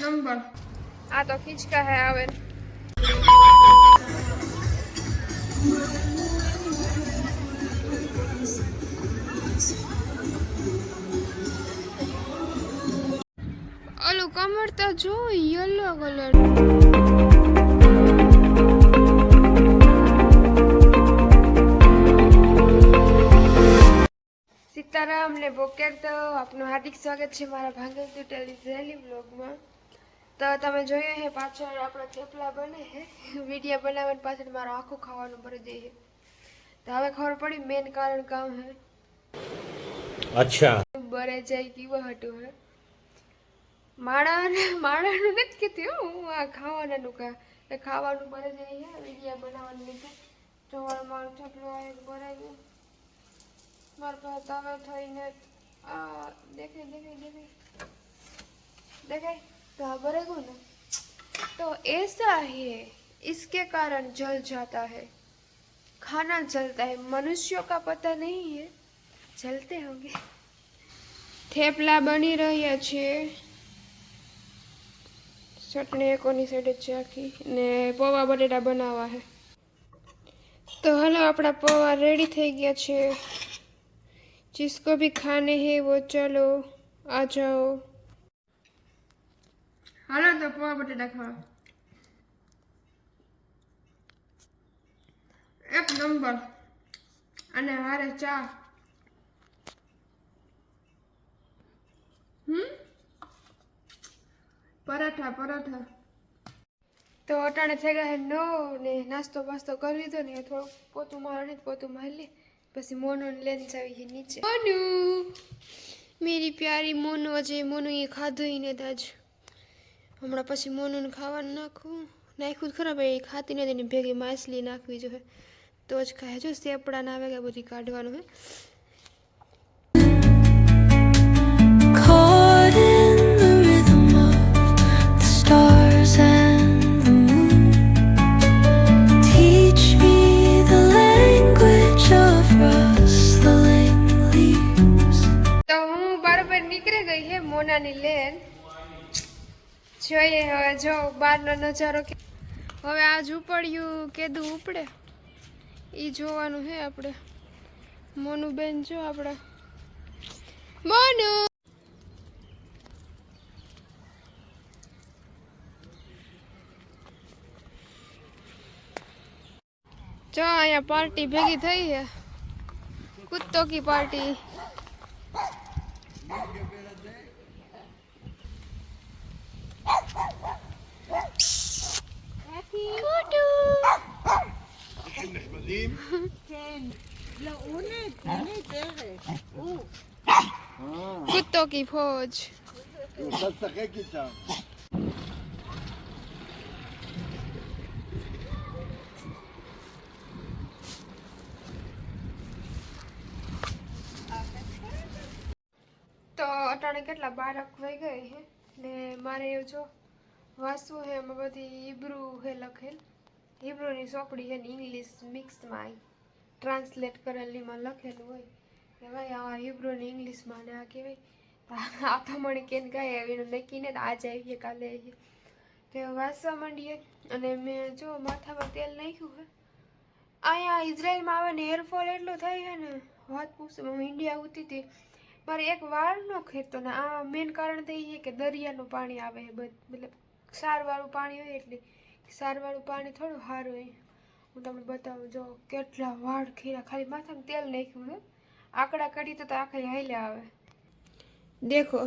Number. આ તો ખીચકા હે આવે ઓલું કમર તો જો યલો કલર સીતારામ ને બોકેર તો આપનું હાર્દિક સ્વાગત છે મારા ભાંગલ ઝેલી બ્લોગમાં તો તમે જોયું હે પાછળ આપણા થેપલા બને હે. વિડીયા બનાવીને પાછળ મારું આખું ખાવાનું ભરી દે છે તો હવે ખબર પડી મેન કારણ કામ હે. અચ્છા. બરે જાય કેવું હતું હે. માણાને માણાનું નથી કીધું હું આ ખાવાનાનું કા એ ખાવાનું ભરે જાય હે વિડીયા બનાવવાનું લીધે. જોવાનું મારું થેપલું આવે ભરાયું મારા પાસે તવે થઈને દેખાય દેખાય દેખાય. દેખાય. देखे तो हाँ बरेगो ना तो ऐसा है इसके कारण जल जाता है खाना जलता है मनुष्यों का पता नहीं है जलते होंगे થેપલા બની રહ્યા છે ચટણી એકોની સાઈડે છે આખી ને પૌવા બટેટા બનાવવા છે તો હાલો આપણા પૌવા રેડી થઈ ગયા છે जिसको भी खाने हैं वो चलो आ जाओ હાલો તો પૌવા બટેટા ખાવા. એક નંબર. અને હારે ચા. હમ? પરાઠા પરાઠા. તો અટાણે થઈ ગયા નો ને નાસ્તો બાસ્તો કરી લીધો ને થોડુંક પોતું મારો પોતું મારી પછી મોનુ લઈને આવી ગઈ નીચે. મોનુ! મેરી પ્યારી મોનુ, અજય મોનુ એ ખાધું ને તાજ હમણાં પછી મોનુને ખાવાનું નાખવું. નાખ્યું જ ખરાબ એ ખાતી નથી એની ભેગી માછલી નાખવી જોઈએ તો જ ખાય. જો સેપડા ના આવે કે બધી કાઢવાનું હે મોનાની લેન. જોઈએ, હવે જો બહારનો નજારો કે હવે આ ઝૂંપડિયું કેદું ઉપડે. એ જોવાનું હે આપણે મોનુબેન જો આપણે મોનુ! જો અહીંયા પાર્ટી ભેગી થઈ છે. કુત્તો કી party? कुत्तों की फौज તો અટાણે કેટલા બારક વહી ગઈ હે ને મારે એવું જો વાંચવું હે એમાં બધી હિબ્રુ હે લખેલ હિબ્રુની ચોપડી છે ને ઇંગ્લિશ મિક્સમાં ટ્રાન્સલેટ કરેલીમાં લખેલું હોય. કે ભાઈ આ હિબ્રુને ઇંગ્લિશમાં ને આ કહેવાય આ તો કેન કાંઈ આવીને નક્કીને આજે આવીએ કાલે આવીએ તો એ વાંચવા માંડીએ અને મેં જો માથામાં તેલ નાખ્યું હે અહીંયા ઇઝરાયલમાં આવે ને હેરફોલ એટલો થાય છે ને. વાત પૂછું, હું ઇન્ડિયા ઉતી હતી. મારે એક વાળનો ખેતો ને આ મેન કારણ તો એ છે કે દરિયાનું પાણી આવે મતલબ ક્ષારવાળું પાણી હોય એટલે. સારવાળું પાણી થોડું સારું હોય. હું તમને બતાવું જો કેટલા વાળ ખીરા ખાલી માથામાં તેલ નાખ્યું છે આંકડા કાઢી તો આખા હાલ્યા આવે. દેખો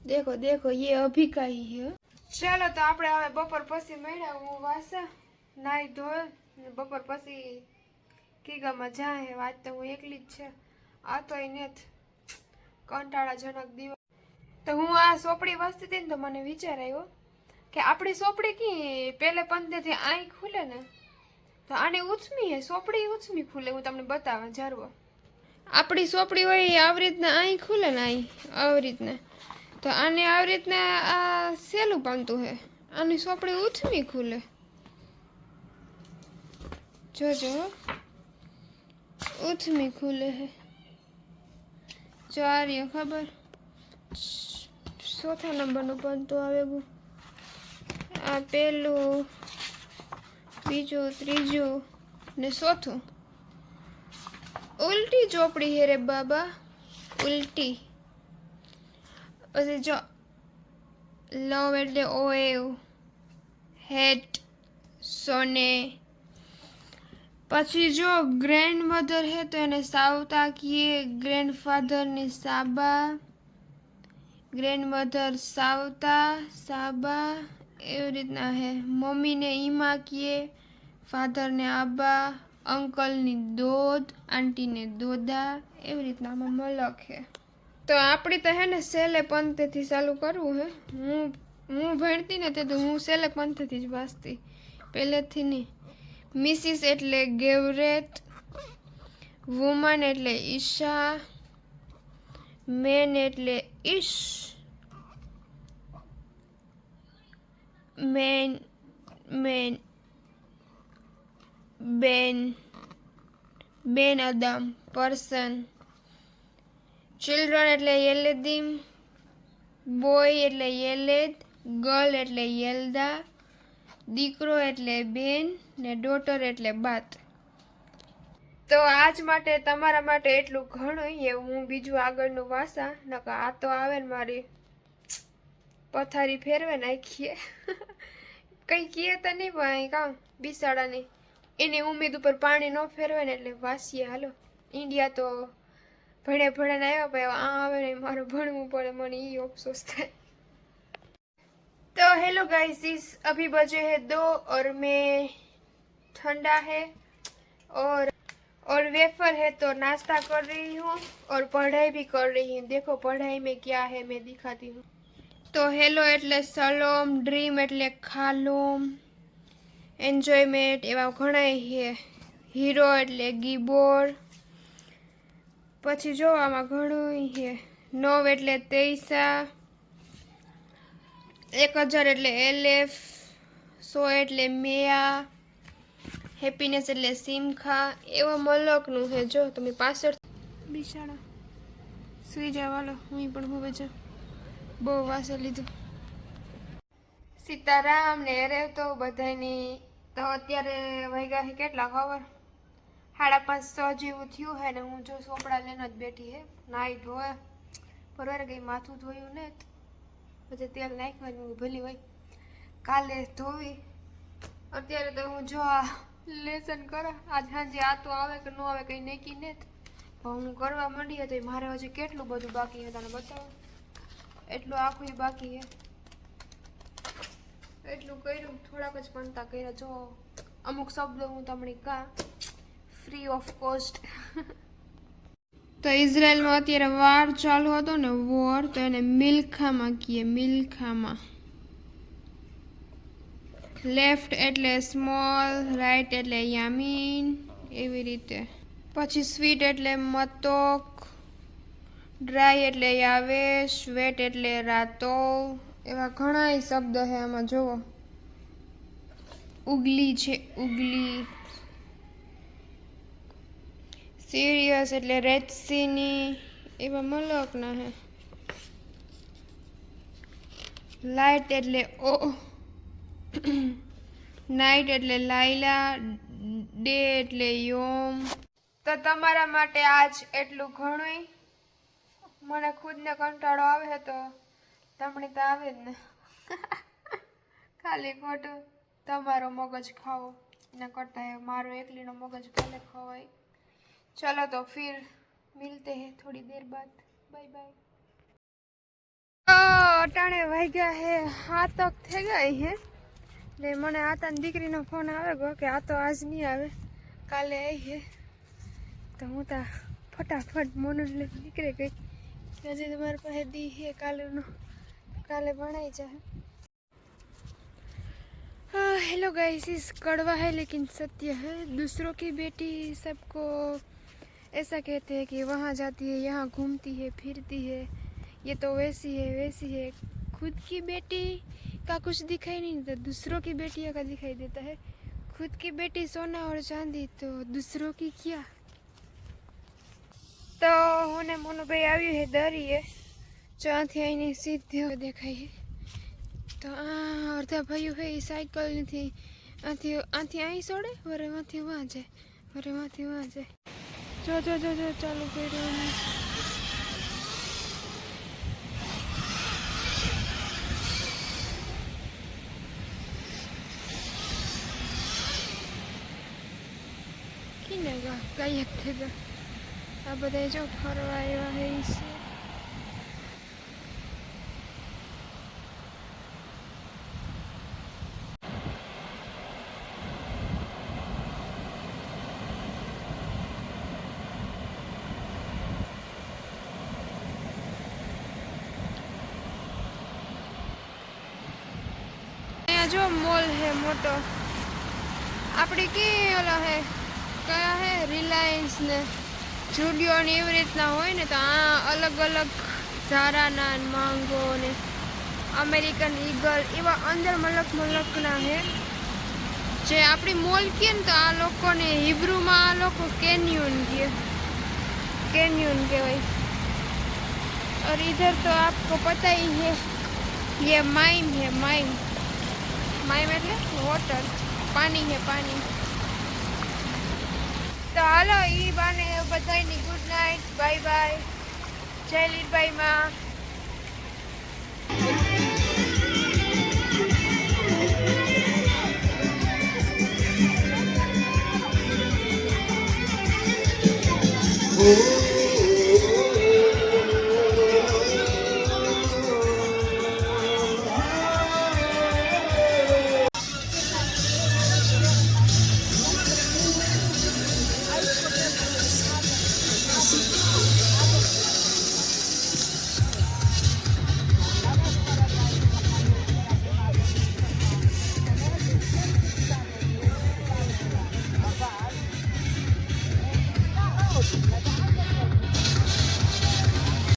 દેખો દેખો એ અભિકાઈ હે ચાલો તો આપણે હવે બપોર પછી મળ્યા હું વાસા નાહી ધોય બપોર પછી કીગામાં જા હે વાત તો હું એકલી જ છે. આ તો એને કંટાળાજનક દિવસ. તો હું આ સોપડી વસ્તી હતી ને તો મને વિચાર આવ્યો કે આપણી સોપડી કી પેલે પંદેથી આઈ ખુલે ને. તો આને ઉછમી હે? સોપડી ઉછમી ખુલે, હું તમને બતાવવા જારવો આપણી સોપડી હોય એ આવી રીતના આઈ ખુલે ને આઈ આવી રીતના. તો આને આવી રીતના આ સહેલું પામતું હે. આની સોપડી ઉથમી ખુલે. જોજો. ઉથમી ખુલે હે. જો આ રહ્યો ખબર? ચોથા નંબરનું બનતું આવે ગયું આ પહેલું બીજું, ત્રીજું ને ચોથું. ઉલટી ચોપડી હેરે બાબા, ઉલટી. પછી જો લવ એટલે ઓ એવ હેટ સોને. પછી જો ગ્રેન્ડ મધર હે તો એને સાવતા કીએ ગ્રેન્ડ ફાધરને સાબા ગ્રેન્ડ મધર સાવતા, સાબા. એવી રીતના હે. મમ્મીને ઈમા કીએ, ફાધરને આબા, અંકલની દોધ, આંટીને દોદા એવી રીતના આમાં મલક હે. તો આપણી તો હે ને સેલે પંથેથી ચાલુ કરવું હે. હું હું ભણતી ને તે તો હું સેલે પંથેથી જ વાંચતી. પહેલેથી નહીં. મિસિસ એટલે ગેવરેટ વુમન એટલે ઈશા, મેન એટલે ઈશ. મેન મેન બેન બેન adam, પર્સન ચિલ્ડ્રન એટલે યેલેદીમ બોય એટલે યેલેદ ગર્લ એટલે યલદા, દીકરો એટલે બેન ને ડોટર એટલે બાત. તો આજ માટે તમારા માટે એટલું ઘણું. એવું હું બીજું આગળનું વાસા નકા આ તો આવે ને મારી પથારી ફેરવે નાખીએ કંઈ કીએ તો નહીં પણ અહીં કામ બિસાડાની એની ઉમેદ ઉપર પાણી ન ફેરવે ને એટલે વાસીએ હાલો ઇન્ડિયા તો ભણે ભણે ને આવ્યા ભાઈ આ આવે ને મારું ભણવું પડે મને એ અફસોસ થાય तो हेलो गाइस इस अभी बजे हैं दो और मैं ठंडा है और और वेफर है तो नाश्ता कर रही हूँ और पढ़ाई भी कर रही हूँ देखो पढ़ाई में क्या है मैं दिखाती हूँ તો હેલો એટલે સલોમ, ડ્રીમ એટલે ખાલોમ, એન્જોયમેન્ટ એવા ઘણા છે હીરો એટલે ગીબોર. પછી જો આમાં ઘણું છે નવ એટલે તેઈસા. એક હજાર એટલે એલેફ. સો એટલે મેયા. હેપીનેસ એટલે સિમખા. એવા મલકનું છે જો, તમે પાછળ બિશાળા. સુઈ જવાલો હું પણ હવે છે બહુ વાસે લીધું. સીતારામ ને અરે તો બધાની તો અત્યારે વૈગા છે કેટલા ખબર? સાડા પાંચ સો જેવું થયું હે ને હું જો સોપડા લઈને જ બેઠી હે. નાઈ ધોવે. પરવારે ગઈ માથું ધોયું ને પછી તેલ નાખવાની ભલી હોય. કાલે ધોવી. અત્યારે તો હું જો આ લેસન કરે, આજ સાંજે આ તો આવે કે ન આવે કંઈ નક્કી ને હું કરવા માંડી હતી, મારે હજી કેટલું બધું બાકી છે તને બતાવો? એટલું આખું બાકી હે એટલું કર્યું, થોડાક જ પંતા કર્યા. જો, અમુક શબ્દો હું તમને કા ફ્રી ઓફ કોસ્ટ તો ઇઝરાયલમાં અત્યારે વાર ચાલુ હતો ને વોર તો એને મિલ્ખામાં કહીએ મિલ્ખામાં. લેફ્ટ એટલે સ્મોલ રાઈટ એટલે યામીન, એવી રીતે. પછી સ્વીટ એટલે મતોક. ડ્રાય એટલે યાવેશ વેટ એટલે રાતો, એવા ઘણા શબ્દ છે આમાં જુઓ ઉગલી છે, ઉગલી. સિરિયસ એટલે રેતસીની, એવા મલકના હે લાઇટ એટલે ઓ. નાઇટ એટલે લાઈલા ડે એટલે યોમ. તો તમારા માટે આજ એટલું ઘણું મને ખુદને કંટાળો આવે તો તમને તો આવે જ ને. ખાલી ખોટું. તમારો મગજ ખાવો. એના કરતાં મારો એકલીનો મગજ ભલે ખવાય. ચલો તો ફિર મિલતે હે થોડી દેર બાદ. Bye bye. અટાણે વાગ્યા હે. આ હાથક થઈ ગઈ હે. ને મને આ તાની દીકરીનો ફોન આવે ગયો કે આ તો આજ નહીં આવે. કાલે આવી હે. તો હું તા ફટાફટ મોનોજ લઈને નીકળી ગઈ. હજી તમારી પાસે દી હે કાલેનો કાલે ભણાઈ જાય हेलो गाइस इस कड़वा है लेकिन सत्य है दूसरों की बेटी सबको ऐसा कहते हैं कि वहाँ जाती है यहाँ घूमती है फिरती है ये तो वैसी है वैसी है खुद की बेटी का कुछ दिखाई नहीं देता दूसरों की बेटियों का दिखाई देता है खुद की बेटी सोना और चांदी तो दूसरों की क्या તો હું ને મોનુભાઈ આવ્યું છે દરીએ ત્યાંથી અહીંની સીધી દેખાય તો આ અડધા ભાઈઓ હે એ સાયકલ આથી આથી અહીં સોડે? વરે માંથી વાં જાય. વરે માંથી વાં જાય. જો જો જો જો, ચાલુ કર્યું ગાયક થઈ ગયા. આ બધા જો ફરવા આવ્યા હે ઈ છે. જો મોલ હે મોટો. આપણી કે ઓલા હે? કયા હે? રિલાયન્સ ને. જુડિયો ને એવી રીતના હોય ને તો આ અલગ અલગ ઝારાના ને માંગો ને અમેરિકન ઈગલ એવા અંદર મલક મલકના હે જે આપણી મોલ કહે ને તો આ લોકોને હિબ્રુમાં આ લોકો કેન્યુન કહે કેન્યુન કહેવાય और इधर तो आपको पता ही है ये माइम है माइम માઈમ એટલે વોટર પાણી છે પાણી તો હાલો ઈ બાને બધાની ગુડ નાઇટ બાય બાય જય લીલભાઈ માં. Oh